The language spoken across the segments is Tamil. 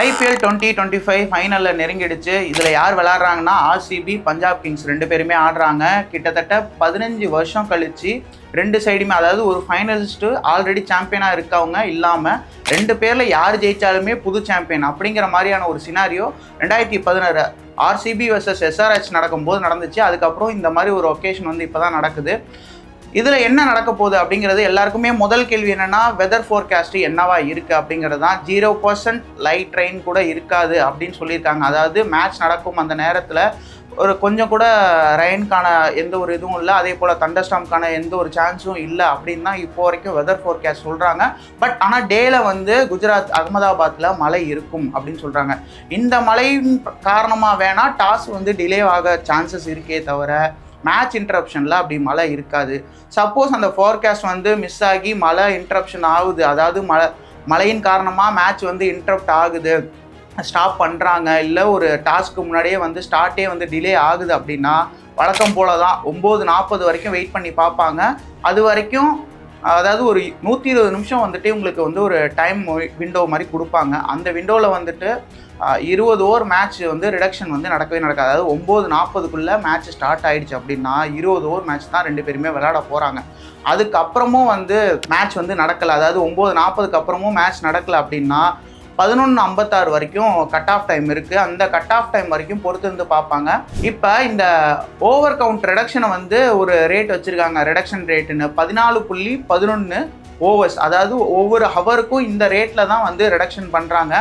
ஐபிஎல் டுவெண்ட்டி டுவெண்ட்டி ஃபைவ் ஃபைனலில் நெருங்கிடுச்சு. இதில் யார் விளாட்றாங்கன்னா ஆர்சிபி பஞ்சாப் கிங்ஸ் ரெண்டு பேருமே ஆடுறாங்க. கிட்டத்தட்ட பதினஞ்சு வருஷம் கழிச்சு ரெண்டு சைடுமே அதாவது ஒரு ஃபைனலிஸ்ட்டு ஆல்ரெடி சாம்பியனாக இருக்கவங்க இல்லாமல் ரெண்டு பேரில் யார் ஜெயித்தாலுமே புது சாம்பியன் அப்படிங்கிற மாதிரியான ஒரு சினாரியோ ரெண்டாயிரத்தி பதினாறு ஆர்சிபி வர்சஸ் எஸ்ஆர்ஹெச் நடக்கும்போது நடந்துச்சு. அதுக்கப்புறம் இந்த மாதிரி ஒரு ஒகேஷன் வந்து இப்போ தான் நடக்குது. இதில் என்ன நடக்க போகுது அப்படிங்கிறது எல்லாருக்குமே முதல் கேள்வி என்னென்னா வெதர் ஃபோர்காஸ்ட் என்னவா இருக்குது அப்படிங்கிறது தான் ஜீரோ பர்சன்ட் லைட் ட்ரெயின் கூட இருக்காது அப்படின்னு சொல்லியிருக்காங்க. அதாவது மேட்ச் நடக்கும் அந்த நேரத்தில் ஒரு கொஞ்சம் கூட ரெயின்கான எந்த ஒரு இதுவும் இல்லை அதே போல் தண்டர்ஸ்டாம்க்கான எந்த ஒரு சான்ஸும் இல்லை அப்படின்னு தான் இப்போ வரைக்கும் வெதர் ஃபோர்காஸ்ட் சொல்கிறாங்க பட் ஆனால் டேல வந்து குஜராத் அகமதாபாத்தில் மழை இருக்கும் அப்படின்னு சொல்கிறாங்க இந்த மழையின் காரணமாக வேணால் டாஸ் வந்து டிலே ஆக சான்சஸ் இருக்கே தவிர மேட்ச் இன்டரப்ஷனில் அப்படி மழை இருக்காது. சப்போஸ் அந்த ஃபோர்காஸ்ட் வந்து மிஸ் ஆகி மழை இன்ட்ரப்ஷன் ஆகுது. அதாவது மழை மழையின் காரணமாக மேட்ச் வந்து இன்ட்ரப்ட் ஆகுது. ஸ்டாப் பண்ணுறாங்க இல்லை ஒரு டாஸ்க்கு முன்னாடியே வந்து ஸ்டார்ட்டே வந்து டிலே ஆகுது அப்படின்னா வழக்கம் போல தான் ஒம்பது நாற்பது வரைக்கும் வெயிட் பண்ணி பார்ப்பாங்க. அது வரைக்கும் அதாவது ஒரு நூற்றி இருபது நிமிஷம் வந்துட்டு உங்களுக்கு வந்து ஒரு டைம் விண்டோ மாதிரி கொடுப்பாங்க. அந்த விண்டோவில் வந்துட்டு இருபது ஓவர் மேட்ச் வந்து ரிடக்ஷன் வந்து நடக்கவே நடக்காது. அதாவது ஒம்பது நாற்பதுக்குள்ளே மேட்ச் ஸ்டார்ட் ஆகிடுச்சு அப்படின்னா இருபது ஓவர் மேட்ச் தான் ரெண்டு பேருமே விளையாட போகிறாங்க அதுக்கப்புறமும் வந்து மேட்ச் வந்து நடக்கலை. அதாவது ஒம்பது நாற்பதுக்கு அப்புறமும் மேட்ச் நடக்கலை அப்படின்னா பதினொன்று ஐம்பத்தாறு வரைக்கும் கட் ஆஃப் டைம் இருக்குது அந்த கட் ஆஃப் டைம் வரைக்கும் பொறுத்திருந்து பார்ப்பாங்க. இப்போ இந்த ஓவர் கவுண்ட் ரிடக்ஷனை வந்து ஒரு ரேட் வச்சுருக்காங்க. ரிடக்ஷன் ரேட்டுன்னு பதினாலு புள்ளி பதினொன்று ஓவர்ஸ் அதாவது ஒவ்வொரு ஹவருக்கும் இந்த ரேட்டில் தான் வந்து ரிடக்ஷன் பண்ணுறாங்க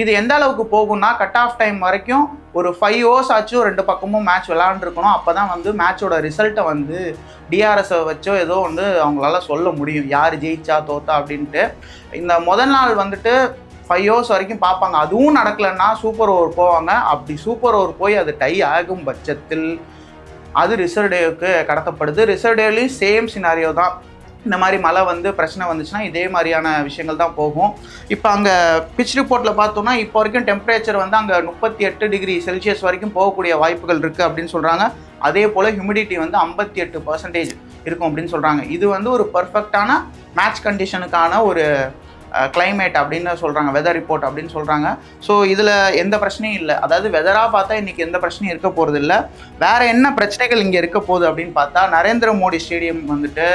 இது எந்த அளவுக்கு போகும்னா கட் ஆஃப் டைம் வரைக்கும் ஒரு ஃபைவ் ஹவர்ஸ் ஆச்சும் ரெண்டு பக்கமும் மேட்ச் விளாண்டுருக்கணும் அப்போ தான் வந்து மேட்சோட ரிசல்ட்டை வந்து டிஆர்எஸை வச்சோ ஏதோ வந்து அவங்களால சொல்ல முடியும். யார் ஜெயிச்சா தோத்தா அப்படின்ட்டு. இந்த முதல் நாள் வந்துட்டு ஃபைவ் ஹவர்ஸ் வரைக்கும் பார்ப்பாங்க. அதுவும் நடக்கலைன்னா சூப்பர் ஓவர் போவாங்க. அப்படி சூப்பர் ஓவர் போய் அது டை ஆகும் பட்சத்தில் அது ரிசர்வ் டேவுக்கு கடத்தப்படுது. ரிசர்வ் டேவ்லேயும் சேம் சினாரியோ தான். இந்த மாதிரி மழை வந்து பிரச்சனை வந்துச்சுன்னா இதே மாதிரியான விஷயங்கள் தான் போகும். இப்போ அங்கே பிச் ரிப்போர்ட்டில் பார்த்தோம்னா இப்போ வரைக்கும் டெம்பரேச்சர் வந்து அங்கே முப்பத்தி எட்டு டிகிரி செல்சியஸ் வரைக்கும் போகக்கூடிய வாய்ப்புகள் இருக்குது அப்படின்னு சொல்கிறாங்க அதே போல் ஹியூமிடிட்டி வந்து ஐம்பத்தி எட்டு பர்சன்டேஜ் இருக்கும் அப்படின்னு சொல்கிறாங்க இது வந்து ஒரு பர்ஃபெக்டான மேட்ச் கண்டிஷனுக்கான ஒரு கிளைமேட் அப்படின்னு சொல்கிறாங்க வெதர் ரிப்போர்ட் அப்படின்னு சொல்கிறாங்க ஸோ இதில் எந்த பிரச்சனையும் இல்லை. அதாவது வெதராக பார்த்தா இன்றைக்கி எந்த பிரச்சனையும் இருக்க போகிறது இல்லை வேறு என்ன பிரச்சனைகள் இங்கே இருக்க போகுது அப்படின்னு பார்த்தா நரேந்திர மோடி ஸ்டேடியம் வந்துட்டு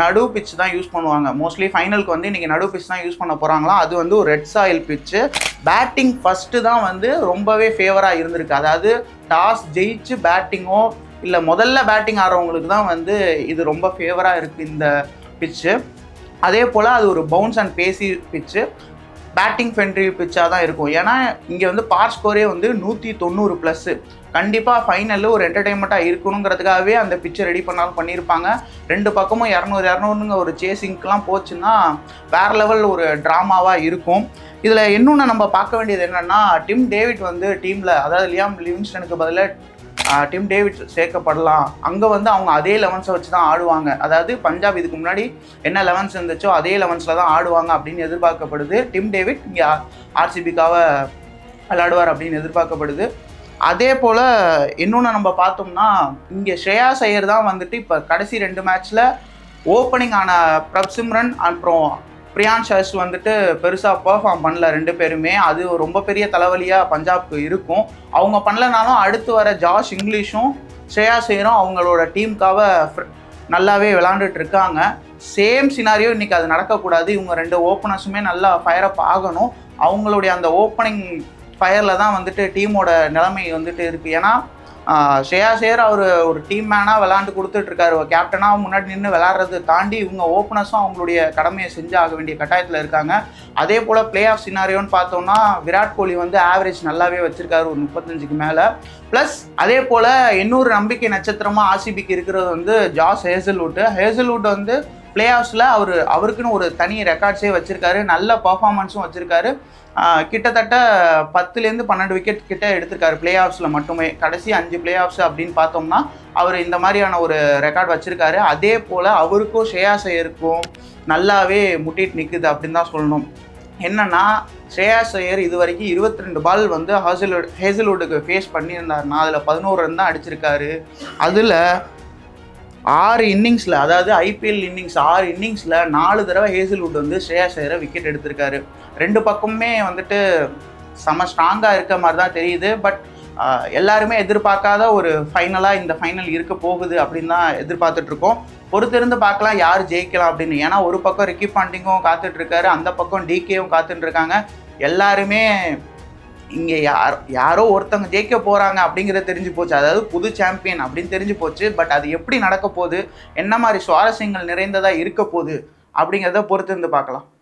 நடு பிட்ச் தான் யூஸ் பண்ணுவாங்க. மோஸ்ட்லி ஃபைனலுக்கு வந்து இன்றைக்கி நடு பிச் தான் யூஸ் பண்ண போகிறாங்களா அது வந்து ஒரு red soil pitch batting first தான் வந்து ரொம்பவே ஃபேவராக இருந்திருக்கு. அதாவது டாஸ் ஜெயிச்சு பேட்டிங்கோ இல்லை முதல்ல பேட்டிங் ஆடுறவங்களுக்கு தான் வந்து இது ரொம்ப ஃபேவராக இருக்குது இந்த பிட்ச்சு அதே போல் அது ஒரு bounce and pace pitch batting friendly பிச்சாக தான் இருக்கும். ஏன்னா இங்கே வந்து பார் ஸ்கோரே வந்து நூற்றி தொண்ணூறு ப்ளஸ்ஸு கண்டிப்பாக ஃபைனலில் ஒரு என்டர்டைன்மெண்ட்டாக இருக்கணுங்கிறதுக்காகவே அந்த பிச்சை ரெடி பண்ணாலும் பண்ணியிருப்பாங்க. ரெண்டு பக்கமும் இரநூறு இரநூறுங்க ஒரு சேசிங்க்கெலாம் போச்சுன்னா வேறு லெவல் ஒரு ட்ராமாவாக இருக்கும். இதில் இன்னொன்று நம்ம பார்க்க வேண்டியது என்னென்னா டிம் டேவிட் வந்து டீமில் அதாவது லியாம் லிவிங்ஸ்டனுக்கு பதிலாக டிம் டேவிட் சேர்க்கப்படலாம். அங்கே வந்து அவங்க அதே லெவன்ஸை வச்சு தான் ஆடுவாங்க. அதாவது பஞ்சாப் இதுக்கு முன்னாடி என்ன லெவன்ஸ் இருந்துச்சோ அதே லெவன்ஸில் தான் ஆடுவாங்க அப்படின்னு எதிர்பார்க்கப்படுது. டிம் டேவிட் இங்கே ஆர்சிபிக்காக விளையாடுவார் அப்படின்னு எதிர்பார்க்கப்படுது. அதே போல் இன்னொன்று நம்ம பார்த்தோம்னா இங்கே ஸ்ரேயா ஐயர் தான் வந்துட்டு இப்போ கடைசி ரெண்டு மேட்ச்சில் ஓப்பனிங் ஆன பிரப் சிம்ரன் அப்புறம் பிரியான் ஷர்ஸ் வந்துட்டு பெருசாக பெர்ஃபார்ம் பண்ணல ரெண்டு பேருமே. அது ரொம்ப பெரிய தலைவலியாக பஞ்சாப்க்கு இருக்கும். அவங்க பண்ணலனாலும் அடுத்து வர ஜாஷ் இங்கிலீஷும் ஸ்ரேயா சேரும் அவங்களோட டீமுக்காக நல்லாவே விளாண்டுட்டு இருக்காங்க. சேம் சினாரியோ இன்னைக்கு அது நடக்கக்கூடாது. இவங்க ரெண்டு ஓப்பனர்ஸுமே நல்லா ஃபயர் அப் ஆகணும். அவங்களுடைய அந்த ஓப்பனிங் ஃபயரில் தான் வந்துட்டு டீமோட நிலைமை வந்துட்டு இருக்குது ஏன்னா ஆஹ், ஸ்ரேயா சேர் அவர் ஒரு டீம் மேனாக விளாண்டு கொடுத்துட்ருக்காரு கேப்டனாக முன்னாடி நின்று விளாட்றது தாண்டி இவங்க ஓப்பனர்ஸும் அவங்களுடைய கடமையை செஞ்சு ஆக வேண்டிய கட்டாயத்தில் இருக்காங்க. அதே போல் பிளே ஆஃப் சினாரியோன்னு பார்த்தோம்னா விராட் கோலி வந்து ஆவரேஜ் நல்லாவே வச்சிருக்காரு ஒரு முப்பத்தஞ்சுக்கு மேலே. ப்ளஸ் அதே போல் இன்னொரு நம்பிக்கை நட்சத்திரமாக ஆசிபிக்கு இருக்கிறது வந்து ஜாஸ் ஹேசல்வுட்டு ஹேசல்வுட் வந்து பிளே ஆஃப்ஸில் அவர் அவருக்குன்னு ஒரு தனி ரெக்கார்ட்ஸே வச்சுருக்காரு. நல்ல பர்ஃபார்மன்ஸும் வச்சுருக்காரு. கிட்டத்தட்ட பத்துலேருந்து பன்னெண்டு விக்கெட் கிட்ட எடுத்திருக்காரு பிளே ஆஃப்ஸில் மட்டுமே. கடைசி அஞ்சு பிளே ஆஃப்ஸ் அப்படின்னு பார்த்தோம்னா அவர் இந்த மாதிரியான ஒரு ரெக்கார்ட் வச்சுருக்காரு. அதே போல் அவருக்கும் ஸ்ரேயாஸ் ஐயருக்கும் நல்லாவே முட்டிட்டு நிற்குது அப்படின்னு தான் சொல்லணும். என்னன்னா ஸ்ரேயாஸ் ஐயர் இது வரைக்கும் இருபத்தி ரெண்டு பால் வந்து ஹாசல்வுட் ஹேசல்வுட்டுக்கு ஃபேஸ் பண்ணியிருந்தாருன்னா அதில் பதினோரு ரன் தான் அடிச்சிருக்காரு. அதில் ஆறு இன்னிங்ஸில் அதாவது ஐபிஎல் இன்னிங்ஸ் ஆறு இன்னிங்ஸில் நாலு தடவை ஹேசில்வுட் வந்து ஸ்ரேயாஸ் ஐயரை விக்கெட் எடுத்திருக்காரு. ரெண்டு பக்கமுமே வந்துட்டு செம ஸ்ட்ராங்காக இருக்க மாதிரி தான் தெரியுது. பட் எல்லாருமே எதிர்பார்க்காத ஒரு ஃபைனலாக இந்த ஃபைனல் இருக்க போகுது அப்படின்னு தான் எதிர்பார்த்துட்ருக்கோம் பொறுத்திருந்து பார்க்கலாம் யார் ஜெயிக்கலாம் அப்படின்னு. ஏன்னா ஒரு பக்கம் ரிக்கி பாண்டிங்கும் காத்துட்ருக்காரு அந்த பக்கம் டிகேவும் காத்துட்டு இருக்காங்க. எல்லாருமே இங்கே யார் யாரோ ஒருத்தவங்க ஜெயிக்க போகிறாங்க அப்படிங்கிறது தெரிஞ்சு போச்சு. அதாவது புது சாம்பியன் அப்படின்னு தெரிஞ்சு போச்சு. பட் அது எப்படி நடக்க போகுது? என்ன மாதிரி சுவாரஸ்யங்கள் நிறைந்ததாக இருக்க போகுது? அப்படிங்கிறத பொறுத்திருந்து பார்க்கலாம்.